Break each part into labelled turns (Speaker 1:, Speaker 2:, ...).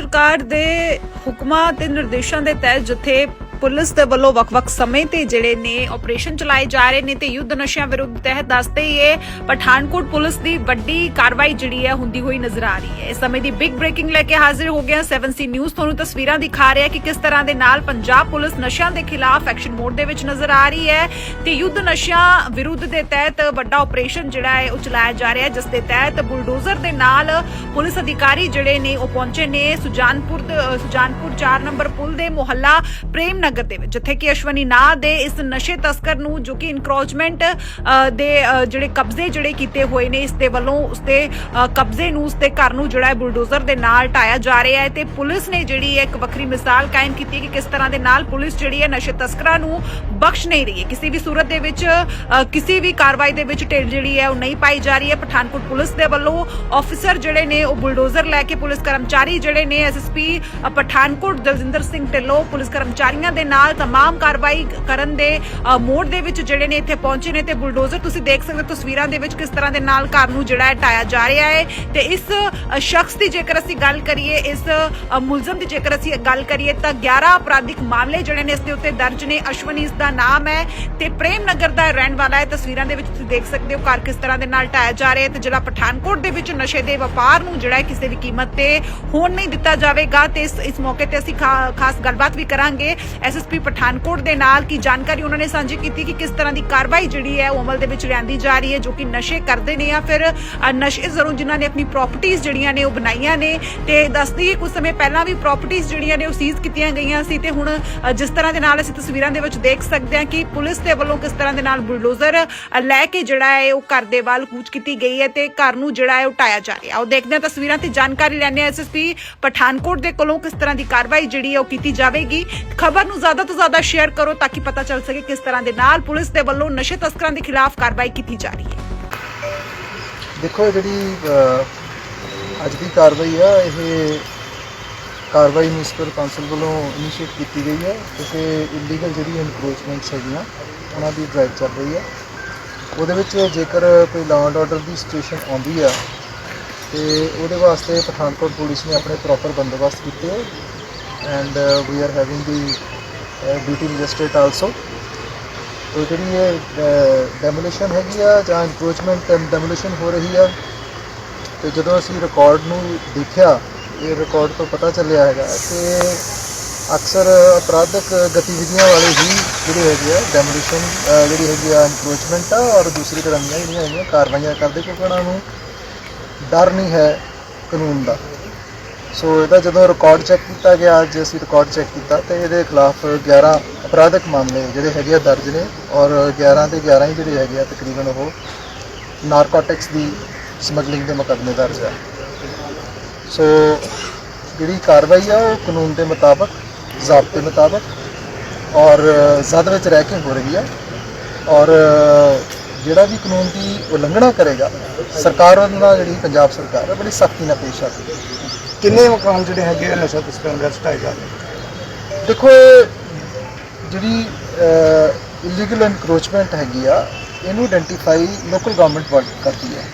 Speaker 1: ਸਰਕਾਰ ਦੇ ਹੁਕਮਾਂ ਤੇ ਨਿਰਦੇਸ਼ਾਂ ਦੇ ਤਹਿਤ ਜਿੱਥੇ ਪੁਲਿਸ ਦੇ ਵੱਲੋਂ ਵੱਖ-ਵੱਖ ਸਮੇਂ ਤੇ ਜਿਹੜੇ ਨੇ ਆਪਰੇਸ਼ਨ ਚਲਾਏ ਜਾ ਰਹੇ ਨੇ ਤੇ ਯੁੱਧ ਨਸ਼ਿਆਂ ਵਿਰੁੱਧ ਤਹਿਤ ਦੱਸਦੇ ਹੀ ਇਹ ਪਠਾਨਕੋਟ ਪੁਲਿਸ ਦੀ ਵੱਡੀ ਕਾਰਵਾਈ ਜਿਹੜੀ ਹੈ ਹੁੰਦੀ ਹੋਈ ਨਜ਼ਰ ਆ ਰਹੀ ਹੈ। ਇਸ ਸਮੇਂ ਦੀ ਬਿਗ ਬ੍ਰੇਕਿੰਗ ਲੈ ਕੇ ਹਾਜ਼ਰ ਹੋ ਗਿਆ 7C ਨਿਊਜ਼ ਤੁਹਾਨੂੰ ਤਸਵੀਰਾਂ ਦਿਖਾ ਰਿਹਾ ਕਿ ਕਿਸ ਤਰ੍ਹਾਂ ਦੇ ਨਾਲ ਪੰਜਾਬ ਪੁਲਿਸ ਨਸ਼ਿਆਂ ਦੇ ਖਿਲਾਫ ਐਕਸ਼ਨ ਮੋਡ ਦੇ ਵਿੱਚ ਨਜ਼ਰ ਆ ਰਹੀ ਹੈ ਤੇ ਯੁੱਧ ਨਸ਼ਿਆਂ ਵਿਰੁੱਧ ਦੇ ਤਹਿਤ ਵੱਡਾ ਆਪਰੇਸ਼ਨ ਜਿਹੜਾ ਹੈ ਉਹ ਚਲਾਇਆ ਜਾ ਰਿਹਾ ਹੈ, ਜਿਸ ਦੇ ਤਹਿਤ ਬੁਲਡੋਜ਼ਰ ਦੇ ਨਾਲ ਪੁਲਿਸ ਅਧਿਕਾਰੀ ਜਿਹੜੇ ਨੇ ਉਹ ਪਹੁੰਚੇ ਨੇ। ਸੁਜਾਨਪੁਰ ਸੁਜਾਨਪੁਰ 4 ਨੰਬਰ ਪੁਲ ਦੇ ਮੁਹੱਲਾ ਪ੍ਰੇਮ ਨਗਰ ਦੇ ਵਿੱਚ। ਜਿੱਥੇ ਕਿ ਅਸ਼ਵਨੀ ਨਾਂ ਦੇ ਇਸ ਨਸ਼ੇ ਤਸਕਰ ਨੂੰ ਜੋ ਕਿ ਇਨਕਰੋਚਮੈਂਟ ਦੇ ਜਿਹੜੇ ਕਬਜ਼ੇ ਜਿਹੜੇ ਕੀਤੇ ਹੋਏ ਨੇ ਇਸ ਦੇ ਵੱਲੋਂ ਉਸਦੇ ਅ, ਕਬਜ਼ੇ ਨੂੰ ਉਸਦੇ ਘਰ ਨੂੰ ਜਿਹੜਾ ਬੁਲਡੋਜ਼ਰ ਦੇ ਨਾਲ ਢਾਇਆ ਜਾ ਰਿਹਾ ਹੈ ਤੇ ਪੁਲਿਸ ਨੇ ਜਿਹੜੀ ਇੱਕ ਵੱਖਰੀ ਮਿਸਾਲ ਕਾਇਮ ਕੀਤੀ ਹੈ ਕਿ ਕਿਸ ਤਰ੍ਹਾਂ ਦੇ ਨਾਲ ਪੁਲਿਸ ਜਿਹੜੀ ਹੈ ਨਸ਼ੇ ਤਸਕਰਾਂ ਨੂੰ ਬਖਸ਼ ਨਹੀਂ ਰਹੀ ਹੈ। ਕਿਸੇ ਵੀ ਸੂਰਤ ਦੇ ਵਿੱਚ ਕਿਸੇ ਵੀ ਕਾਰਵਾਈ ਦੇ ਵਿੱਚ ਢਿੱਲ ਜਿਹੜੀ ਹੈ ਉਹ ਨਹੀਂ ਪਾਈ ਜਾ ਰਹੀ ਹੈ। ਪਠਾਨਕੋਟ ਪੁਲਿਸ ਦੇ ਵੱਲੋਂ ਆਫੀਸਰ ਜਿਹੜੇ ਨੇ ਉਹ ਬੁਲਡੋਜ਼ਰ ਲੈ ਕੇ ਪੁਲਿਸ ਕਰਮਚਾਰੀ ਜਿਹੜੇ ਨੇ ਐਸਐਸਪੀ ਪਠਾਨਕੋਟ ਦਲਜਿੰਦਰ ਸਿੰਘ ਢਿੱਲੋਂ ਪੁਲਿਸ ਕਰਮਚਾਰੀਆਂ ਦੇ ਨਾਲ तमाम ਕਾਰਵਾਈ ਕਰਨ ਦੇ ਅ, ਮੋੜ ਦੇ ਵਿੱਚ ਜਿਹੜੇ ਨੇ ਇੱਥੇ ਪਹੁੰਚੇ ਨੇ ਤੇ ਬੁਲਡੋਜ਼ਰ ਤੁਸੀਂ ਦੇਖ ਸਕਦੇ ਹੋ ਤਸਵੀਰਾਂ ਦੇ ਵਿੱਚ ਕਿਸ ਤਰ੍ਹਾਂ ਦੇ ਨਾਲ ਘਰ ਨੂੰ ਜਿਹੜਾ ਹੈ ਢਾਇਆ ਜਾ ਰਿਹਾ ਹੈ ਤੇ ਇਸ ਅ, ਸ਼ਖਸ ਦੀ ਜੇਕਰ ਅਸੀਂ ਗੱਲ ਕਰੀਏ ਇਸ ਅ, ਮੁਲਜ਼ਮ ਦੀ ਜੇਕਰ ਅਸੀਂ ਗੱਲ ਕਰੀਏ ਤਾਂ 11 ਅਪਰਾਧਿਕ ਮਾਮਲੇ ਜਿਹੜੇ ਨੇ ਇਸ ਦੇ ਉੱਤੇ ਦਰਜ ਨੇ ਅਸ਼ਵਨੀ ਇਸ ਦਾ ਨਾਮ ਹੈ ਤੇ ਪ੍ਰੇਮ ਨਗਰ ਦਾ ਇਹ ਰਹਿਣ ਵਾਲਾ ਹੈ ਤਸਵੀਰਾਂ ਦੇ ਵਿੱਚ ਤੁਸੀਂ ਦੇਖ ਸਕਦੇ ਹੋ ਘਰ ਕਿਸ ਤਰ੍ਹਾਂ ਦੇ ਨਾਲ ਢਾਇਆ ਜਾ ਰਿਹਾ ਹੈ ਤੇ ਜਿਹੜਾ ਪਠਾਨਕੋਟ ਦੇ ਵਿੱਚ ਨਸ਼ੇ ਦੇ ਵਪਾਰ ਨੂੰ ਜਿਹੜਾ ਹੈ ਕਿਸੇ ਵੀ ਕੀਮਤ ਤੇ ਹੋਣ ਨਹੀਂ ਦਿੱਤਾ ਜਾਵੇਗਾ ਤੇ ਇਸ ਇਸ ਮੌਕੇ ਤੇ ਅਸੀਂ ਖਾ- ਖਾਸ ਗੱਲਬਾਤ ਵੀ ਕਰਾਂਗੇ ਐਸਐਸਪੀ ਪਠਾਨਕੋਟ ਦੇ ਨਾਲ ਕੀ ਜਾਣਕਾਰੀ ਉਹਨਾਂ ਨੇ ਸਾਂਝੀ ਕੀਤੀ ਕਿ ਕਿਸ ਤਰ੍ਹਾਂ ਦੀ ਕਾਰਵਾਈ ਜਿਹੜੀ ਹੈ ਉਹ ਅਮਲ ਦੇ ਵਿੱਚ ਲਿਆਂਦੀ ਜਾ ਰਹੀ ਹੈ, ਜੋ ਕਿ ਨਸ਼ੇ ਕਰਦੇ ਨੇ ਜਾਂ ਫਿਰ ਨਸ਼ੇ ਜ਼ਰੂਰ ਜਿਨ੍ਹਾਂ ਨੇ ਆਪਣੀ ਪ੍ਰਾਪਰਟੀਆਂ ਜਿਹੜੀਆਂ ਨੇ ਉਹ ਬਣਾਈਆਂ ਨੇ। ਤੇ ਦੱਸਦੀ ਹੈ ਕੁਝ ਸਮੇਂ ਪਹਿਲਾਂ ਵੀ ਪ੍ਰਾਪਰਟੀਆਂ ਜਿਹੜੀਆਂ ਨੇ ਉਹ ਸੀਜ਼ ਕੀਤੀਆਂ ਗਈਆਂ ਸੀ ਤੇ ਹੁਣ ਜਿਸ ਤਰ੍ਹਾਂ ਦੇ ਨਾਲ ਅਸੀਂ ਤਸਵੀਰਾਂ ਦੇ ਵਿੱਚ ਦੇਖ ਸਕਦੇ ਹਾਂ ਕਿ ਪੁਲਿਸ ਦੇ ਵੱਲੋਂ ਕਿਸ ਤਰ੍ਹਾਂ ਦੇ ਨਾਲ ਬੁਲਡੋਜ਼ਰ ਲੈ ਕੇ ਜਿਹੜਾ ਹੈ ਉਹ ਘਰ ਦੇ ਵੱਲ ਕੂਚ ਕੀਤੀ ਗਈ ਹੈ ਤੇ ਘਰ ਨੂੰ ਜਿਹੜਾ ਹੈ ਉਹ ਟਾਇਆ ਜਾ ਰਿਹਾ। ਉਹ ਦੇਖਦੇ ਹਾਂ ਤਸਵੀਰਾਂ ਤੇ ਜਾਣਕਾਰੀ ਲੈਣੇ ਐਸਐਸਪੀ ਪਠਾਨਕੋਟ ਦੇ ਕੋਲੋਂ ਕਿਸ ਤਰ੍ਹਾਂ ਦੀ ਕਾਰਵਾਈ ਜਿਹੜੀ ਹੈ ਉਹ ਕੀਤੀ ਜਾਵੇਗੀ। ਖਬਰ ਨੂੰ ਜ਼ਿਆਦਾ ਤੋਂ ਜ਼ਿਆਦਾ ਸ਼ੇਅਰ ਕਰੋ ਤਾਂ ਕਿ ਪਤਾ ਚੱਲ ਸਕੇ ਕਿਸ ਤਰ੍ਹਾਂ ਦੇ ਨਾਲ ਪੁਲਿਸ ਦੇ ਵੱਲੋਂ ਨਸ਼ੇ ਤਸਕਰਾਂ ਦੇ ਖਿਲਾਫ ਕਾਰਵਾਈ ਕੀਤੀ ਜਾ ਰਹੀ ਹੈ।
Speaker 2: ਦੇਖੋ ਇਹ ਜਿਹੜੀ ਅਹ, ਅੱਜ ਦੀ ਕਾਰਵਾਈ ਆ ਇਹ ਕਾਰਵਾਈ ਮਿਊਨਿਸਪਲ ਕੌਂਸਲ ਵੱਲੋਂ ਇਨੀਸ਼ੀਏਟ ਕੀਤੀ ਗਈ ਹੈ ਕਿਉਂਕਿ ਇਲੀਗਲ ਜਿਹੜੀ ਇਨਕਰੋਚਮੈਂਟਸ ਹੈਗੀਆਂ ਉਹਨਾਂ ਦੀ ਡਰਾਈਵ ਚੱਲ ਰਹੀ ਹੈ। ਉਹਦੇ ਵਿੱਚ ਜੇਕਰ ਕੋਈ ਲਾਅ ਐਂਡ ਆਰਡਰ ਦੀ ਸਿਚੁਏਸ਼ਨ ਆਉਂਦੀ ਆ ਤੇ ਉਹਦੇ ਵਾਸਤੇ ਪਠਾਨਕੋਟ ਪੁਲਿਸ ਨੇ ਆਪਣੇ ਪ੍ਰੋਪਰ ਬੰਦੋਬਸਤ ਕੀਤੇ and we are having the duty magistrate also ਤੋ ਜਿਹੜੀ ਇਹ ਡੈਮੋਲੀਸ਼ਨ ਹੈਗੀ ਆ ਜਾਂ ਇਨਕਰੋਚਮੈਂਟ ਡੈਮੋਲੀਸ਼ਨ ਹੋ ਰਹੀ ਆ, ਤੇ ਜਦੋਂ ਅਸੀਂ ਰਿਕਾਰਡ ਨੂੰ ਦੇਖਿਆ, ਇਹ ਰਿਕਾਰਡ ਤੋਂ ਪਤਾ ਚੱਲਿਆ ਹੈਗਾ ਕਿ ਅਕਸਰ ਅਪਰਾਧਕ ਗਤੀਵਿਧੀਆਂ ਵਾਲੇ ਹੀ ਜਿਹੜੇ ਹੈਗੇ ਆ ਡੈਮੋਲੀਸ਼ਨ ਜਿਹੜੀ ਹੈਗੀ ਆ ਇਨਕਰੋਚਮੈਂਟ ਆ ਔਰ ਦੂਸਰੀ ਤਰ੍ਹਾਂ ਦੀਆਂ ਜਿਹੜੀਆਂ ਹੈਗੀਆਂ ਕਾਰਵਾਈਆਂ ਕਰਦੇ ਕਿਉਂਕਿ ਉਹਨਾਂ ਨੂੰ ਡਰ ਨਹੀਂ ਹੈ ਕਾਨੂੰਨ ਦਾ। ਸੋ ਇਹਦਾ ਜਦੋਂ ਰਿਕਾਰਡ ਚੈੱਕ ਕੀਤਾ ਗਿਆ, ਅੱਜ ਅਸੀਂ ਰਿਕਾਰਡ ਚੈੱਕ ਕੀਤਾ ਤੇ ਇਹਦੇ ਖਿਲਾਫ 11 ਅਪਰਾਧਿਕ ਮਾਮਲੇ ਜਿਹੜੇ ਹੈਗੇ ਆ ਦਰਜ ਨੇ ਔਰ 11 ਦੇ 11 ਹੀ ਜਿਹੜੇ ਹੈਗੇ ਆ ਤਕਰੀਬਨ ਉਹ ਨਾਰਕੋਟਿਕਸ ਦੀ ਸਮਗਲਿੰਗ ਦੇ ਮੁਕੱਦਮੇ ਦਰਜ ਆ। ਸੋ ਜਿਹੜੀ ਕਾਰਵਾਈ ਆ, ਉਹ ਕਾਨੂੰਨ ਦੇ ਮੁਤਾਬਕ, ਜ਼ਾਬਤੇ ਮੁਤਾਬਕ ਔਰ ਜ਼ਦ ਵਿੱਚ ਰਹਿ ਕੇ ਹੋ ਰਹੀ ਆ ਔਰ ਜਿਹੜਾ ਵੀ ਕਾਨੂੰਨ ਦੀ ਉਲੰਘਣਾ ਕਰੇਗਾ, ਸਰਕਾਰ ਉਹਦੇ ਜਿਹੜੀ ਪੰਜਾਬ ਸਰਕਾਰ ਹੈ ਬੜੀ ਸਖਤੀ ਨਾਲ ਪੇਸ਼ ਆਵੇਗੀ
Speaker 3: ਕਿੰਨੇ ਮਕਾਨ ਜਿਹੜੇ ਹੈਗੇ ਆ ਨਸ਼ਾ ਤਸਕਰਾਂ ਦੇ ਸਟਾਈ ਜਾ ਰਹੇ
Speaker 2: ਦੇਖੋ ਇਹ ਜਿਹੜੀ ਇਲੀਗਲ ਐਨਕਰੋਚਮੈਂਟ ਹੈਗੀ ਆ ਇਹਨੂੰ ਆਇਡੈਂਟੀਫਾਈ ਲੋਕਲ ਗਵਰਨਮੈਂਟ ਕਰਦੀ ਹੈ।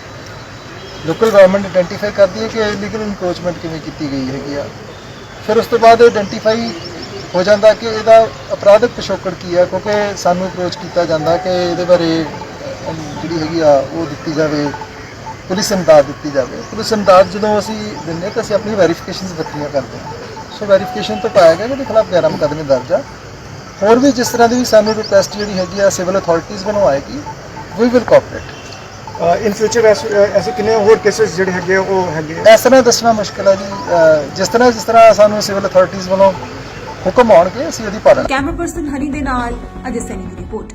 Speaker 2: ਲੋਕਲ ਗਵਰਨਮੈਂਟ ਆਇਡੈਂਟੀਫਾਈ ਕਰਦੀ ਹੈ ਕਿ ਇਲੀਗਲ ਇਨਕਰੋਚਮੈਂਟ ਕਿਵੇਂ ਕੀਤੀ ਗਈ ਹੈਗੀ ਆ। ਫਿਰ ਉਸ ਤੋਂ ਬਾਅਦ ਆਇਡੈਂਟੀਫਾਈ ਹੋ ਜਾਂਦਾ ਕਿ ਇਹਦਾ ਅਪਰਾਧਿਕ ਪਿਛੋਕੜ ਕੀ ਆ ਕਿਉਂਕਿ ਸਾਨੂੰ ਅਪਰੋਚ ਕੀਤਾ ਜਾਂਦਾ ਕਿ ਇਹਦੇ ਬਾਰੇ ਅਹ, ਜਿਹੜੀ ਹੈਗੀ ਆ ਉਹ ਦਿੱਤੀ ਜਾਵੇ। ਪੁਲਿਸ ਇਮਦਾਦ ਦਿੱਤੀ ਜਾਵੇ। ਪੁਲਿਸ ਇਮਦਾਦ ਜਦੋਂ ਅਸੀਂ ਦਿੰਦੇ ਤਾਂ ਅਸੀਂ ਆਪਣੀ ਵੈਰੀਫਿਕੇਸ਼ਨਸ ਵੱਖਰੀਆਂ ਕਰਦੇ ਹਾਂ। ਸੋ ਵੈਰੀਫਿਕੇਸ਼ਨ ਤੋਂ ਪਾਇਆ ਗਿਆ ਕਿ ਇਹਦੇ ਖਿਲਾਫ 11 ਮੁਕੱਦਮੇ ਦਰਜ ਆ। ਹੋਰ ਵੀ ਜਿਸ ਤਰ੍ਹਾਂ ਦੀ ਵੀ ਸਾਨੂੰ ਰਿਕੁਐਸਟ ਜਿਹੜੀ ਹੈਗੀ ਆ ਸਿਵਲ ਅਥਾਰਟੀਜ਼ ਵੱਲੋਂ ਆਏਗੀ we will cooperate
Speaker 3: in future ਐਸੇ ਕਿੰਨੇ ਹੋਰ ਕੇसेस ਜਿਹੜੇ ਹੈਗੇ ਉਹ ਹੈਗੇ?
Speaker 2: ਇਸ ਤਰ੍ਹਾਂ ਦੱਸਣਾ ਮੁਸ਼ਕਲ ਹੈ ਜੀ। ਜਿਸ ਤਰ੍ਹਾਂ ਜਿਸ ਤਰ੍ਹਾਂ ਸਾਨੂੰ ਸਿਵਲ ਅਥਾਰਟੀਜ਼ ਵੱਲੋਂ ਹੁਕਮ ਆਉਣਗੇ ਅਸੀਂ ਉਹਦੀ ਪਾਲਣਾ
Speaker 1: ਕੈਮਰਾ ਪਰਸਨ ਹਨੀ ਦੇ ਨਾਲ ਅਜੇ ਸੈਨੀ ਦੀ ਰਿਪੋਰਟ